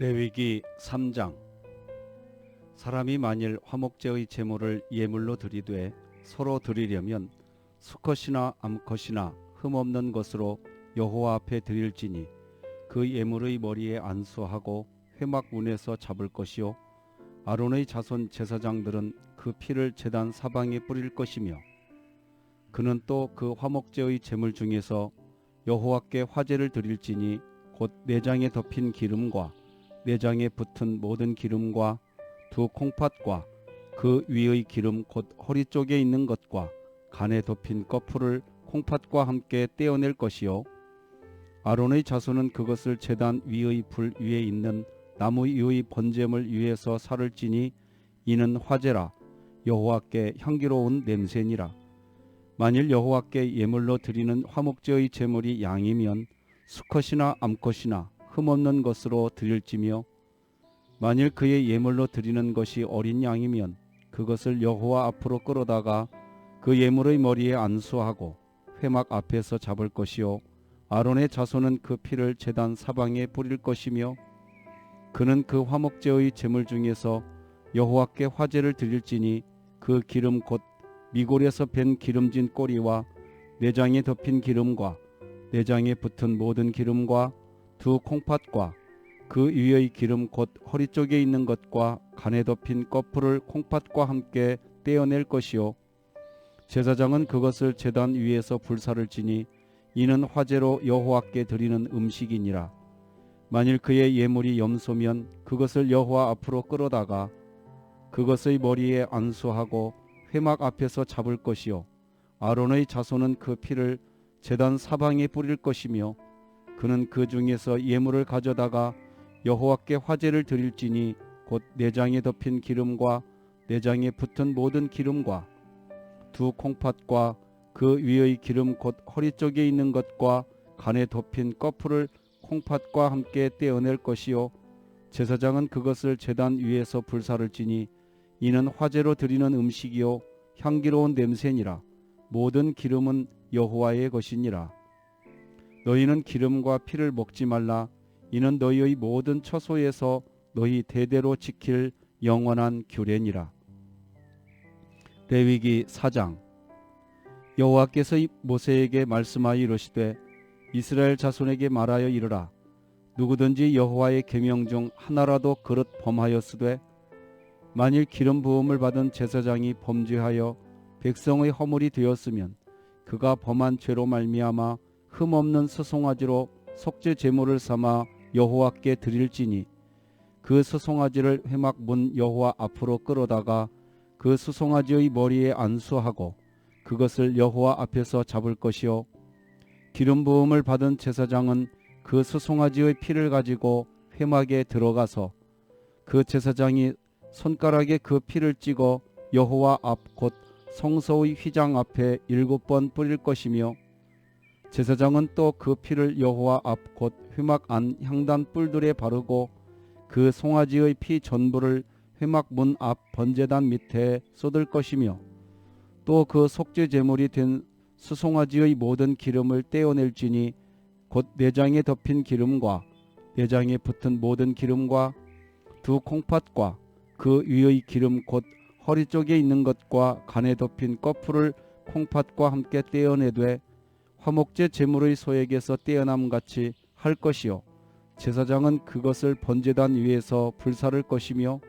레위기 3장. 사람이 만일 화목제의 제물을 예물로 드리되 서로 드리려면 수컷이나 암컷이나 흠없는 것으로 여호와 앞에 드릴지니 그 예물의 머리에 안수하고 회막문에서 잡을 것이요 아론의 자손 제사장들은 그 피를 제단 사방에 뿌릴 것이며 그는 또 그 화목제의 제물 중에서 여호와께 화제를 드릴지니 곧 내장에 덮인 기름과 내장에 붙은 모든 기름과 두 콩팥과 그 위의 기름 곧 허리 쪽에 있는 것과 간에 덮인 꺼풀을 콩팥과 함께 떼어낼 것이요. 아론의 자손은 그것을 제단 위의 불 위에 있는 나무 위의 번제물 위에서 살을 찌니 이는 화제라. 여호와께 향기로운 냄새니라. 만일 여호와께 예물로 드리는 화목제의 제물이 양이면 수컷이나 암컷이나 흠없는 것으로 드릴지며 만일 그의 예물로 드리는 것이 어린 양이면 그것을 여호와 앞으로 끌어다가 그 예물의 머리에 안수하고 회막 앞에서 잡을 것이요 아론의 자손은 그 피를 제단 사방에 뿌릴 것이며 그는 그 화목제의 제물 중에서 여호와께 화제를 드릴지니 그 기름 곧 미골에서 밴 기름진 꼬리와 내장에 덮인 기름과 내장에 붙은 모든 기름과 두 콩팥과 그 위의 기름 곧 허리 쪽에 있는 것과 간에 덮인 꺼풀을 콩팥과 함께 떼어낼 것이요. 제사장은 그것을 제단 위에서 불사를 지니 이는 화제로 여호와께 드리는 음식이니라. 만일 그의 예물이 염소면 그것을 여호와 앞으로 끌어다가 그것의 머리에 안수하고 회막 앞에서 잡을 것이요. 아론의 자손은 그 피를 제단 사방에 뿌릴 것이며 그는 그 중에서 예물을 가져다가 여호와께 화제를 드릴지니 곧 내장에 덮인 기름과 내장에 붙은 모든 기름과 두 콩팥과 그 위의 기름 곧 허리 쪽에 있는 것과 간에 덮인 꺼풀을 콩팥과 함께 떼어낼 것이요. 제사장은 그것을 제단 위에서 불사를 지니 이는 화제로 드리는 음식이요. 향기로운 냄새니라. 모든 기름은 여호와의 것이니라 너희는 기름과 피를 먹지 말라. 이는 너희의 모든 처소에서 너희 대대로 지킬 영원한 규례니라. 레위기 4장. 여호와께서 모세에게 말씀하여 이르시되 이스라엘 자손에게 말하여 이르라. 누구든지 여호와의 계명 중 하나라도 그릇 범하였으되 만일 기름 부음을 받은 제사장이 범죄하여 백성의 허물이 되었으면 그가 범한 죄로 말미암아 흠없는 수송아지로 속죄 제물을 삼아 여호와께 드릴지니 그 수송아지를 회막 문 여호와 앞으로 끌어다가 그 수송아지의 머리에 안수하고 그것을 여호와 앞에서 잡을 것이요. 기름 부음을 받은 제사장은 그 수송아지의 피를 가지고 회막에 들어가서 그 제사장이 손가락에 그 피를 찍어 여호와 앞 곧 성소의 휘장 앞에 일곱 번 뿌릴 것이며 제사장은 또 그 피를 여호와 앞 곧 회막 안 향단 뿔들에 바르고 그 송아지의 피 전부를 회막 문 앞 번제단 밑에 쏟을 것이며 또 그 속죄 제물이 된 수송아지의 모든 기름을 떼어낼지니 곧 내장에 덮인 기름과 내장에 붙은 모든 기름과 두 콩팥과 그 위의 기름 곧 허리 쪽에 있는 것과 간에 덮인 꺼풀을 콩팥과 함께 떼어내되 화목제 제물의 소액에서 떼어남 같이 할 것이요 제사장은 그것을 번제단 위에서 불사를 것이며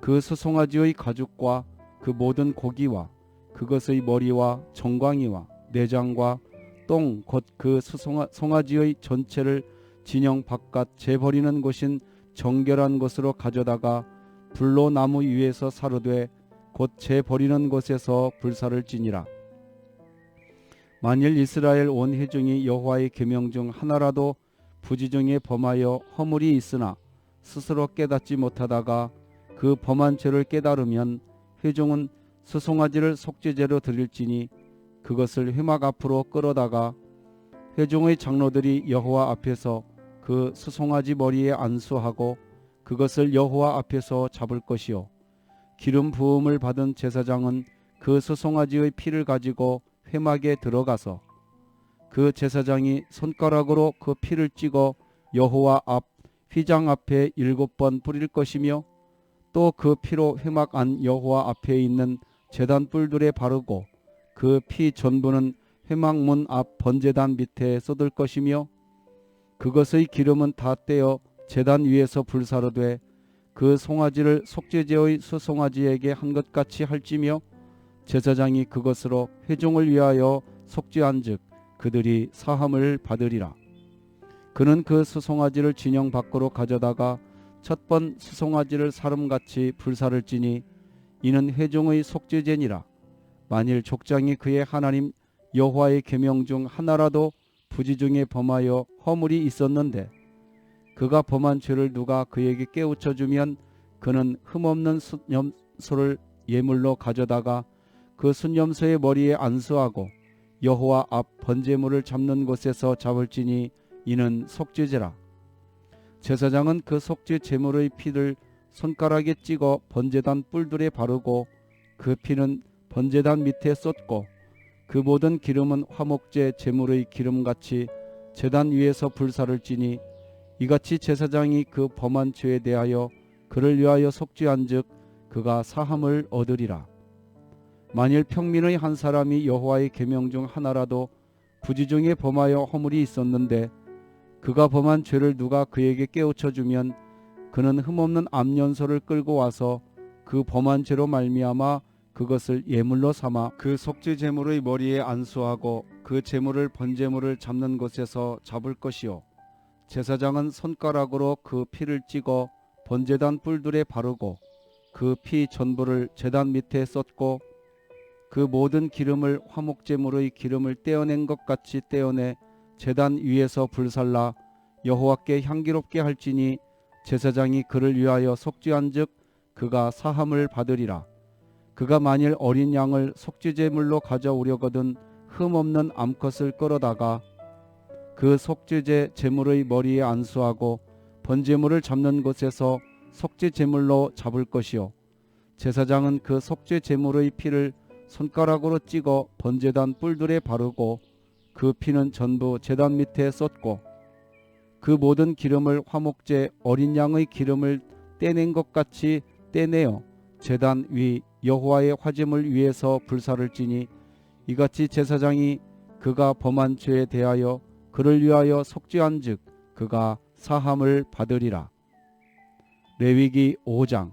그 수송아지의 가죽과 그 모든 고기와 그것의 머리와 정광이와 내장과 똥 곧 그 수송아지의 전체를 진영 바깥 재버리는 곳인 정결한 곳으로 가져다가 불로 나무 위에서 사르되 곧 재버리는 곳에서 불사를 지니라. 만일 이스라엘 온 회중이 여호와의 계명 중 하나라도 부지 중에 범하여 허물이 있으나 스스로 깨닫지 못하다가 그 범한 죄를 깨달으면 회중은 수송아지를 속죄제로 드릴지니 그것을 회막 앞으로 끌어다가 회중의 장로들이 여호와 앞에서 그 수송아지 머리에 안수하고 그것을 여호와 앞에서 잡을 것이요. 기름 부음을 받은 제사장은 그 수송아지의 피를 가지고 회막에 들어가서 그 제사장이 손가락으로 그 피를 찍어 여호와 앞 휘장 앞에 일곱 번 뿌릴 것이며 또 그 피로 회막 안 여호와 앞에 있는 제단 뿔들에 바르고 그 피 전부는 회막 문 앞 번제단 밑에 쏟을 것이며 그것의 기름은 다 떼어 제단 위에서 불사르되 그 송아지를 속죄제의 수송아지에게 한 것 같이 할지며 제사장이 그것으로 회종을 위하여 속죄한즉 그들이 사함을 받으리라. 그는 그 수송아지를 진영 밖으로 가져다가 첫 번 수송아지를 사름같이 불사를지니 이는 회종의 속죄제니라. 만일 족장이 그의 하나님 여호와의 계명 중 하나라도 부지 중에 범하여 허물이 있었는데 그가 범한 죄를 누가 그에게 깨우쳐 주면 그는 흠없는 순염소를 예물로 가져다가 그 순염소의 머리에 안수하고 여호와 앞 번제물을 잡는 곳에서 잡을지니 이는 속죄제라. 제사장은 그 속죄 제물의 피를 손가락에 찍어 번제단 뿔들에 바르고 그 피는 번제단 밑에 쏟고 그 모든 기름은 화목제 제물의 기름같이 제단 위에서 불사를 지니 이같이 제사장이 그 범한 죄에 대하여 그를 위하여 속죄한즉 그가 사함을 얻으리라. 만일 평민의 한 사람이 여호와의 계명 중 하나라도 부지 중에 범하여 허물이 있었는데 그가 범한 죄를 누가 그에게 깨우쳐 주면 그는 흠없는 암연소를 끌고 와서 그 범한 죄로 말미암아 그것을 예물로 삼아 그 속죄 제물의 머리에 안수하고 그 제물을 번제물을 잡는 곳에서 잡을 것이요. 제사장은 손가락으로 그 피를 찍어 번제단 뿔들에 바르고 그 피 전부를 제단 밑에 쏟고 그 모든 기름을 화목제물의 기름을 떼어낸 것 같이 떼어내 제단 위에서 불살라 여호와께 향기롭게 할지니 제사장이 그를 위하여 속죄한즉 그가 사함을 받으리라. 그가 만일 어린 양을 속죄제물로 가져오려거든 흠 없는 암컷을 끌어다가 그 속죄제 제물의 머리에 안수하고 번제물을 잡는 곳에서 속죄 제물로 잡을 것이요 제사장은 그 속죄 제물의 피를 손가락으로 찍어 번제단 뿔들에 바르고 그 피는 전부 제단 밑에 쏟고 그 모든 기름을 화목제 어린 양의 기름을 떼낸 것 같이 떼내어 제단 위 여호와의 화제물 위에서 불사를 지니 이같이 제사장이 그가 범한 죄에 대하여 그를 위하여 속죄한즉 그가 사함을 받으리라. 레위기 5장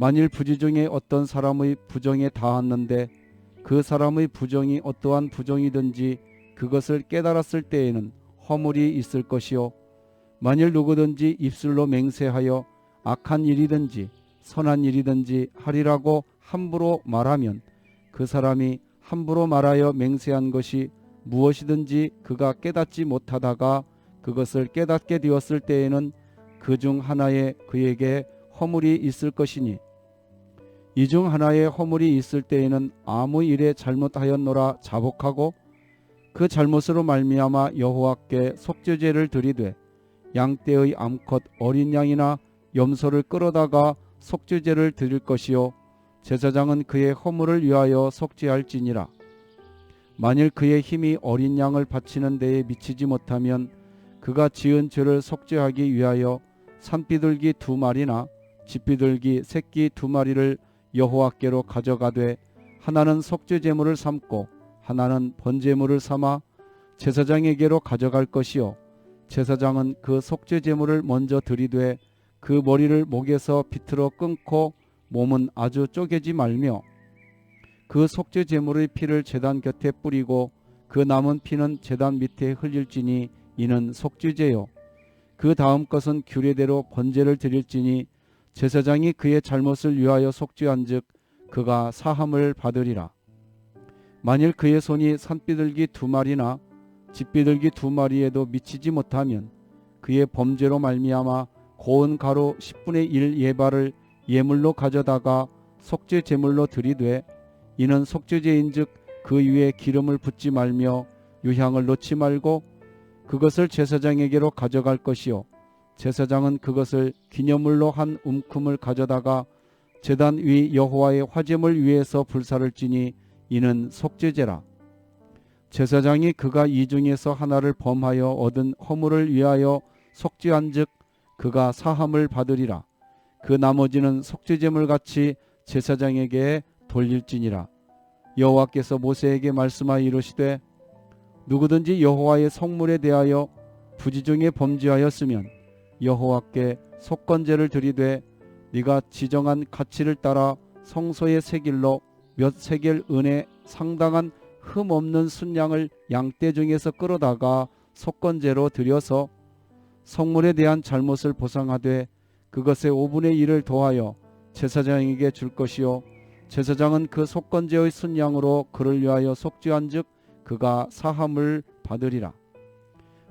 만일 부지 중에 어떤 사람의 부정에 닿았는데 그 사람의 부정이 어떠한 부정이든지 그것을 깨달았을 때에는 허물이 있을 것이요. 만일 누구든지 입술로 맹세하여 악한 일이든지 선한 일이든지 하리라고 함부로 말하면 그 사람이 함부로 말하여 맹세한 것이 무엇이든지 그가 깨닫지 못하다가 그것을 깨닫게 되었을 때에는 그 중 하나에 그에게 허물이 있을 것이니 이 중 하나에 허물이 있을 때에는 아무 일에 잘못하였노라 자복하고 그 잘못으로 말미암아 여호와께 속죄제를 드리되 양떼의 암컷 어린 양이나 염소를 끌어다가 속죄제를 드릴 것이요 제사장은 그의 허물을 위하여 속죄할지니라. 만일 그의 힘이 어린 양을 바치는 데에 미치지 못하면 그가 지은 죄를 속죄하기 위하여 산비둘기 두 마리나 집비둘기 새끼 두 마리를 여호와께로 가져가되 하나는 속죄 제물을 삼고 하나는 번제물을 삼아 제사장에게로 가져갈 것이요. 제사장은 그 속죄 제물을 먼저 들이되 그 머리를 목에서 비틀어 끊고 몸은 아주 쪼개지 말며 그 속죄 제물의 피를 제단 곁에 뿌리고 그 남은 피는 제단 밑에 흘릴지니 이는 속죄제요. 그 다음 것은 규례대로 번제를 드릴지니 제사장이 그의 잘못을 위하여 속죄한즉 그가 사함을 받으리라. 만일 그의 손이 산비둘기 두 마리나 집비둘기 두 마리에도 미치지 못하면 그의 범죄로 말미암아 고운 가루 10분의 1 예발을 예물로 가져다가 속죄 제물로 드리되 이는 속죄제인즉 그 위에 기름을 붓지 말며 유향을 놓지 말고 그것을 제사장에게로 가져갈 것이요 제사장은 그것을 기념물로 한 움큼을 가져다가 제단 위 여호와의 화제물 위에서 불사를 지니 이는 속죄제라. 제사장이 그가 이 중에서 하나를 범하여 얻은 허물을 위하여 속죄한즉 그가 사함을 받으리라. 그 나머지는 속죄제물 같이 제사장에게 돌릴지니라. 여호와께서 모세에게 말씀하여 이르시되 누구든지 여호와의 성물에 대하여 부지 중에 범죄하였으면 여호와께 속건제를 드리되 네가 지정한 가치를 따라 성소의 세길로 몇 세겔 은에 상당한 흠 없는 순양을 양떼 중에서 끌어다가 속건제로 드려서 성물에 대한 잘못을 보상하되 그것의 5분의 1을 더하여 제사장에게 줄 것이요 제사장은 그 속건제의 순양으로 그를 위하여 속죄한즉 그가 사함을 받으리라.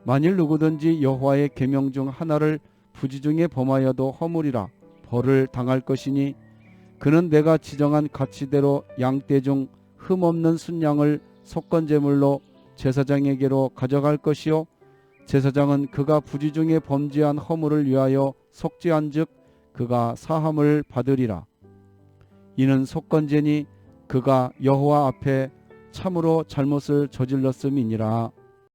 만일 누구든지 여호와의 계명 중 하나를 부지 중에 범하여도 허물이라 벌을 당할 것이니 그는 내가 지정한 가치대로 양떼 중 흠없는 순양을 속건제물로 제사장에게로 가져갈 것이요 제사장은 그가 부지 중에 범죄한 허물을 위하여 속죄한즉 그가 사함을 받으리라. 이는 속건제니 그가 여호와 앞에 참으로 잘못을 저질렀음이니라.